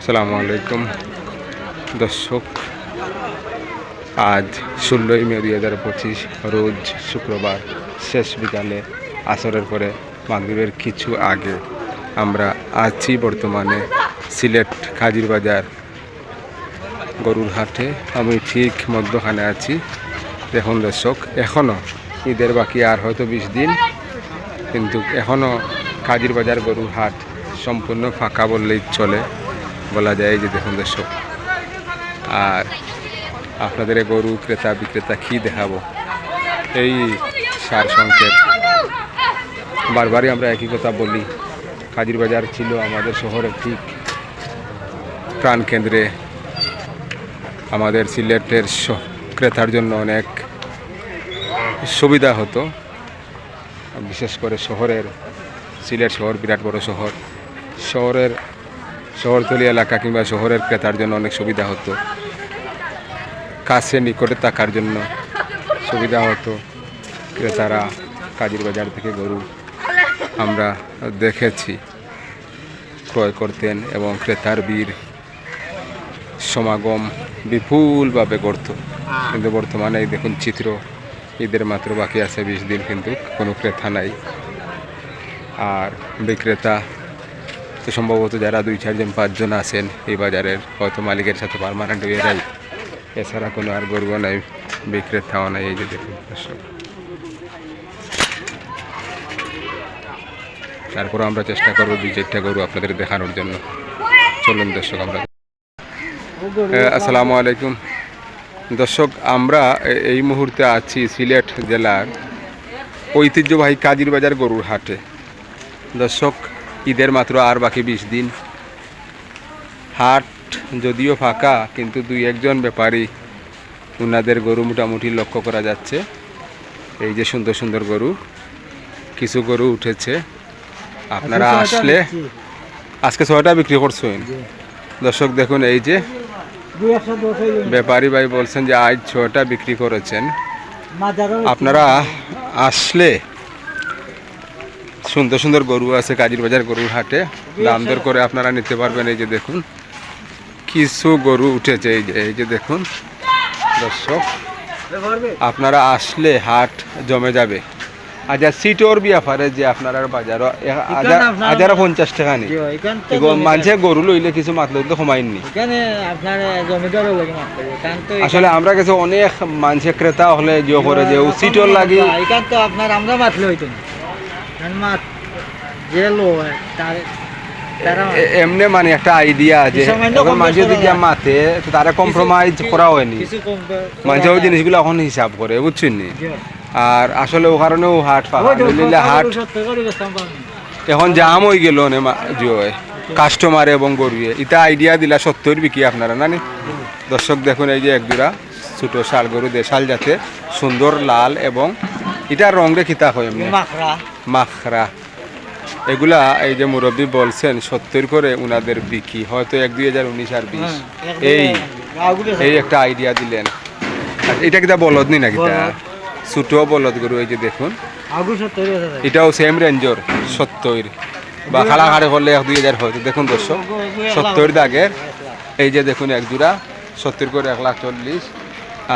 আসসালামু আলাইকুম। দর্শক, আজ ষোলোই মে দুই হাজার পঁচিশ, রোজ শুক্রবার, শেষ বিকালে, আসরের পরে, মাগরিবের কিছু আগে, আমরা আছি বর্তমানে সিলেট খাজির বাজার গরুর হাটে। আমি ঠিক মধ্যখানে আছি। দেখুন দর্শক এখনও ঈদের বাকি আর হয়তো বিশ দিন, কিন্তু এখনও কাজির বাজার গরুর হাট সম্পূর্ণ ফাঁকা বললেই চলে। বলা যায় যে দেখুন দর্শক, আর আপনাদের গরু ক্রেতা, বিক্রেতা কি দেখাবো? এই সার সংকেত বারবারই আমরা একই কথা বলি কাজির বাজার ছিল আমাদের শহরের ঠিক প্রাণকেন্দ্রে আমাদের সিলেটের ক্রেতার জন্য অনেক সুবিধা হতো, বিশেষ করে শহরের, সিলেট শহর বিরাট বড় শহর। শহরের শহরতলি এলাকা কিংবা শহরের ক্রেতার জন্য অনেক সুবিধা হতো। কাছে নিকটে থাকার জন্য সুবিধা হতো। ক্রেতারা কাজীর বাজার থেকে গরু আমরা দেখেছি, ক্রয় করতেন এবং ক্রেতার বীর সমাগম বিপুলভাবে করত কিন্তু বর্তমানে দেখুন চিত্র, ঈদের মাত্র বাকি আছে, বিশ দিন কিন্তু কোনো ক্রেতা নাই। আর বিক্রেতা তো সম্ভবত যারা দুই, চারজন, পাঁচজন আছেন এই বাজারের, হয়তো মালিকের সাথে পারমানেন্ট এরাই এছাড়া কোনো আর গরু নাই বিক্রেতাও নাই, এই যে দেখুন তারপর আমরা চেষ্টা করব দুই, চারটা গরু আপনাদের দেখানোর জন্য। চলুন দর্শক, আমরা আসসালামু আলাইকুম। দর্শক, আমরা এই মুহূর্তে আছি সিলেট জেলার ঐতিহ্যবাহী কাজির বাজার গরুর হাটে। দর্শক ঈদের মাত্র আর বাকি বিশ দিন। হাট যদিও ফাঁকা কিন্তু দুই একজন ব্যাপারী ওনাদের গরু মোটামুটি লক্ষ্য করা যাচ্ছে। এই যে সুন্দর সুন্দর গরু কিছু গরু উঠেছে। আপনারা আসলে আজকে ছয়টা বিক্রি করছেন। দর্শক দেখুন এই যে ব্যাপারী ভাই বলছেন যে আজ ছয়টা বিক্রি করেছেন। আপনারা আসলে সুন্দর সুন্দর গরু আছে কাজীর বাজার গরুর হাটে। দাম দর করে আপনারা নিতে পারবেন এই যে দেখুন। কিছু গরু উঠেছে এই যে এই যে দেখুন। দর্শক আপনারা আসলে হাট জমে যাবে। আচ্ছা সিটোর বিয়াফারে যে আপনারা বাজার হাজার পঞ্চাশ টাকা নি মানুষে গরু লইলে কিছু মাতলে তো লাগে তো আসলে আমরা কাছে অনেক মানুষে ক্রেতা হলে যে করে যে সিটোর লাগি তো আপনার আমরা মাতলে হইতো না। তার এ- এমনি মানে একটা আইডিয়া যে সামান্য এখন মানুষ যদি মাতে তারা কম্প্রোমাইজ করা হয়নি। মানুষ ওই জিনিসগুলো এখন হিসাব করে বুঝছেন নি? আর আসলে ও কারণেও হাট নইলে হাট। এখন জাম হয়ে গেল নে কাস্টমার এবং গরুয়ে। ইটা আইডিয়া দিলা সত্তর বিকি আপনারা না নি? দর্শক দেখুন এই যে এক দুরা ছোট শাল গরু দেশাল যাতে সুন্দর লাল এবং এটার রঙে খিতা হয় এমনি। মাখরা। মাখরা। এগুলা এই যে মুরব্বী বলছেন সত্তর করে উনাদের বিকি হয়তো এক দুই হাজার উনিশ আর বিশ। এই এই একটা আইডিয়া দিলেন। এটা কিটা বলদ নি নাকি বলদ। ছোট বলদ গরু এই যে দেখুন। এটাও সেম রেঞ্জর সত্তর। বা খালা খাড়ে করলে এক দুই হাজার হয়তো দেখুন দর্শক সত্তর দাগের এই যে দেখুন এক জোড়া সত্তর করে এক লাখ চল্লিশ।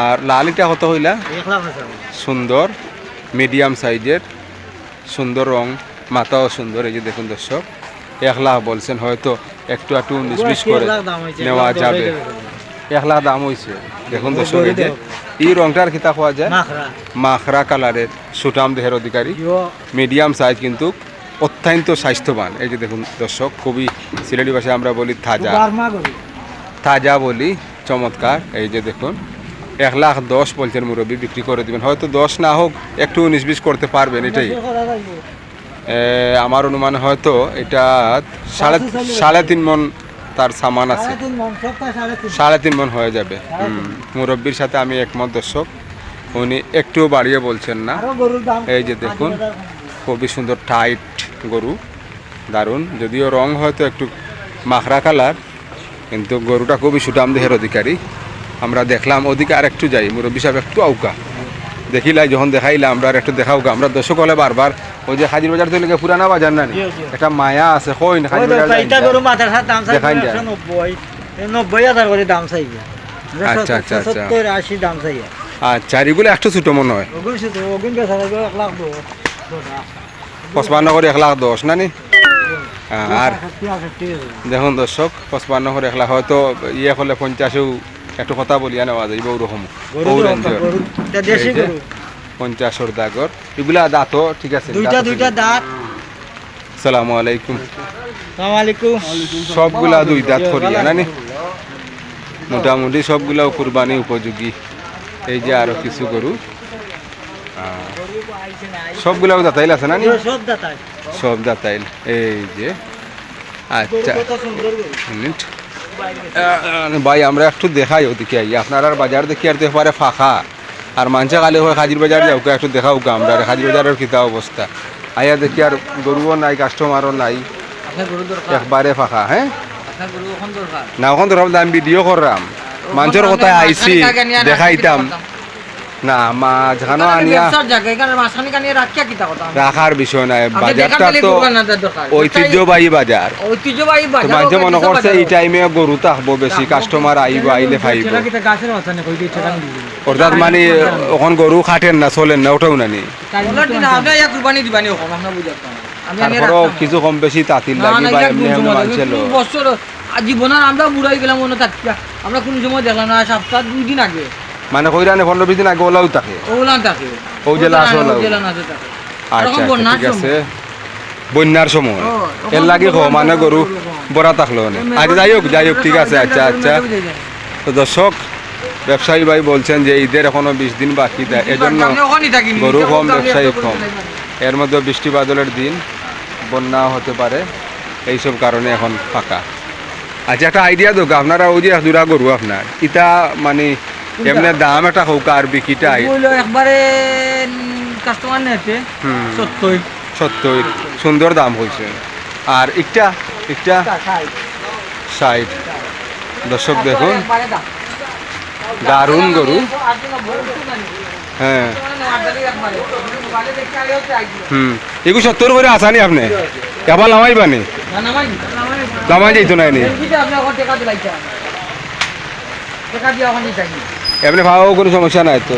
আর লাল এটা কত হইলা। সুন্দর। মিডিয়াম সাইজের সুন্দর রং মাথাও সুন্দর এই যে দেখুন দর্শক। এক লাখ বলছেন হয়তো একটু একটু উনিশ বিশ করে নেওয়া যাবে। এক লাখ দাম হয়েছে। দেখুন দর্শক এই যে। এই রংটার খিতা পাওয়া যায়? মাখরা। কালারের সুটাম দেহের অধিকারী। মিডিয়াম সাইজ কিন্তু অত্যন্ত স্বাস্থ্যবান। এই যে দেখুন দর্শক খুবই সিলেটি ভাষায় আমরা বলি থাজা। তাজা বলি চমৎকার। এই যে দেখুন এক লাখ দশ বলছেন মুরব্বী বিক্রি করে দিবেন। হয়তো দশ না হোক একটু উনিশ বিশ করতে পারবেন এটাই। আমার অনুমান হয়তো এটা সাড়ে সাড়ে তিন মন তার সামান আছে। সাড়ে তিন মন হয়ে যাবে। মুরব্বির সাথে আমি একমত দর্শক। উনি একটুও বাড়িয়ে বলছেন না। এই যে দেখুন। খুবই সুন্দর টাইট গরু। দারুণ। যদিও রং হয়তো একটু মাখরা কালার কিন্তু গরুটা খুবই সুটাম দেহের অধিকারী। আমরা দেখলাম ওদিকে আর একটু যাই। মুরব্বী সাহেব একটু আউকা। দেখিলাই যখন দেখাইলা আমরা আর একটু দেখাও। আমরা দর্শক হলে বারবার ওই যে হাজির বাজার থেকে পুরানা বাজার না। একটা মায়া আছে কই না। হাজির বাজার যায়। নব্বই। হাজার করে দাম আচ্ছা, আচ্ছা, আচ্ছা। আশি দাম চাইবে আচ্ছা এগুলো একটু ছোট মনে হয়। পঁচপান্ন করে এক লাখ দশ না নি? হ্যাঁ, আর দেখুন দর্শক পঁচপান্ন করে এক লাখ হয়তো ইয়ে হলে পঞ্চাশেও একটু কথা বলিয়া নেওয়া ওরকম এই গরু পঞ্চাশর দাগর এগুলা দাঁতও ঠিক আছে দুইটা দুইটা দাঁত। সালামু আলাইকুম। আলাইকুম সবগুলা দুই দাঁত করিয়া নানি মোটামুটি সবগুলা কুরবানি উপযোগী। এই যে আরও কিছু গরু। সবগুলা দাঁতাইল আছে দাঁতায় সব দাঁতাইল। এই যে আচ্ছা। ভাই আমরা একটু দেখাই ওদিকে আই আপনার আর বাজার দেখি আর দেখতে ফাঁকা। আর মানছে কালে হয় হাজির বাজার যাও একটু দেখাও গা আমরা। আর হাজির বাজারের কিতা অবস্থা? আইয়া দেখি আর গরুও নাই কাস্টমারও নাই। একবারে ফাঁকা হ্যাঁ? না ওখান দরকার আমি ভিডিও করলাম। মানুষের কথায় আইছি দেখাইতাম। না মাঝখানো আনিয়া রাখার বিষয় নাই বাজারটা তো ঐতিহ্যবাহী বাজার। ঐতিহ্যবাহী তো মানুষে মনে করছে এই টাইমে গরু থাকব বেশি কাস্টমার আইব আইলে খাইব গাছের মাথা নেই কইতে ইচ্ছা কামি অর্থাৎ মানে ওখান গরু খাটেন না চলেন না ওটাও নানি। কিছু কম বেশি লাগি বা জীবনের আমরা বুড়াই গেলাম মনে আমরা কোন সময় দেখলাম না সপ্তাহ দুই দিন আগে। মানে কইরা নে পনেরো বিশ দিন আগে ওলাও থাকে। ওগুলান থাকে ও ওলাও। জেলান আছে থাকে। আচ্ছা আচ্ছা ঠিক আছে। বন্যার সময়। এর লাগে হো মানে গরু। বড়া থাকল না আচ্ছা যাই হোক যাই হোক ঠিক আছে আচ্ছা আচ্ছা। তো দর্শক ব্যবসায়ী ভাই বলছেন যে ঈদের এখনও বিশ দিন বাকি দেয়। এজন্য গরু কম ব্যবসায়ী কম। এর মধ্যে বৃষ্টি বাদলের দিন বন্যা হতে পারে এইসব কারণে এখন ফাঁকা। আচ্ছা একটা আইডিয়া দোক আপনারা ওই যে দুরা গরু আপনার ইটা মানে এমনি দাম এটা হোক আর বিকিটা একবারে কাস্টমার নেতে হুম। সত্যই সত্যই সুন্দর দাম হয়েছে। আর একটা একটা ষাট। দর্শক দেখুন। দারুণ গরু। হ্যাঁ। হুম। এগুলো সত্তর করে আসানি আপনি? এবার লামাই বানি লামাই যাইতো না। এনে এমনি ভাবাও কোনো সমস্যা নাই তো?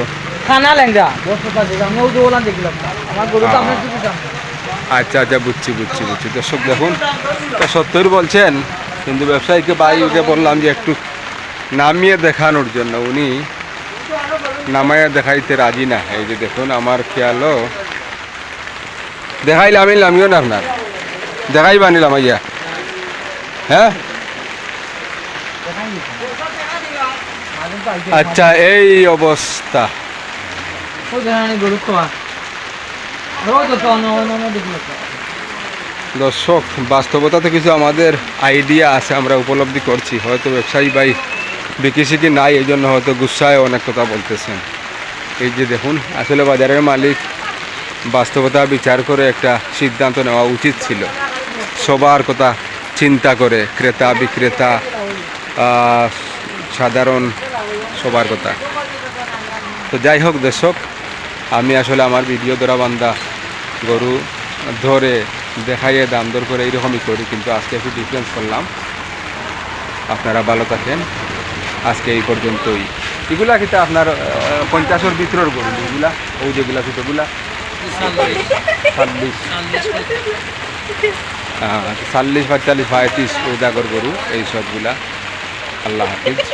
খানা লেঙ্গা বস্তু পাচ্ছি আমি ওই ওলা দেখলাম আমার গরু তো আপনার কিছু আচ্ছা আচ্ছা বুঝছি বুঝছি বুঝছি। দর্শক দেখুন তা সত্তর বলছেন কিন্তু ব্যবসায়ীকে বাইকে বললাম যে একটু নামিয়ে দেখানোর জন্য। উনি নামাইয়া দেখাইতে রাজি না। এই যে দেখুন আমার খেয়ালও। দেখাইলে আমি নামিও না আপনার। দেখাই বানিলাম আইয়া। হ্যাঁ আচ্ছা এই অবস্থা ওই ধরনের গরু তো আর রোজ তো অন্য অন্য অন্য দেখল তো। দর্শক বাস্তবতাতে কিছু আমাদের আইডিয়া আছে আমরা উপলব্ধি করছি। হয়তো ব্যবসায়ী ভাই বিকিসি কি নাই এই জন্য হয়তো গুসায় অনেক কথা বলতেছেন। এই যে দেখুন আসলে বাজারের মালিক বাস্তবতা বিচার করে একটা সিদ্ধান্ত নেওয়া উচিত ছিল। সবার কথা চিন্তা করে ক্রেতা বিক্রেতা সাধারণ সবার কথা। তো যাই হোক দর্শক, আমি আসলে আমার ভিডিও দ্বারা বান্ধা গরু ধরে দেখাইয়ে দাম দর করে এইরকমই করি, কিন্তু আজকে একটু ডিফারেন্স করলাম। আপনারা ভালো থাকেন। আজকে এই পর্যন্তই। এগুলা কিন্তু আপনার পঞ্চাশের ভিতরের গরু যেগুলা ওই যেগুলা ছোটোগুলা ছাব্বিশ। চল্লিশ পঁয়তাল্লিশ, পঁয়ত্রিশ ওই দাগর গরু, এই সবগুলা। আল্লাহ হাফিজ।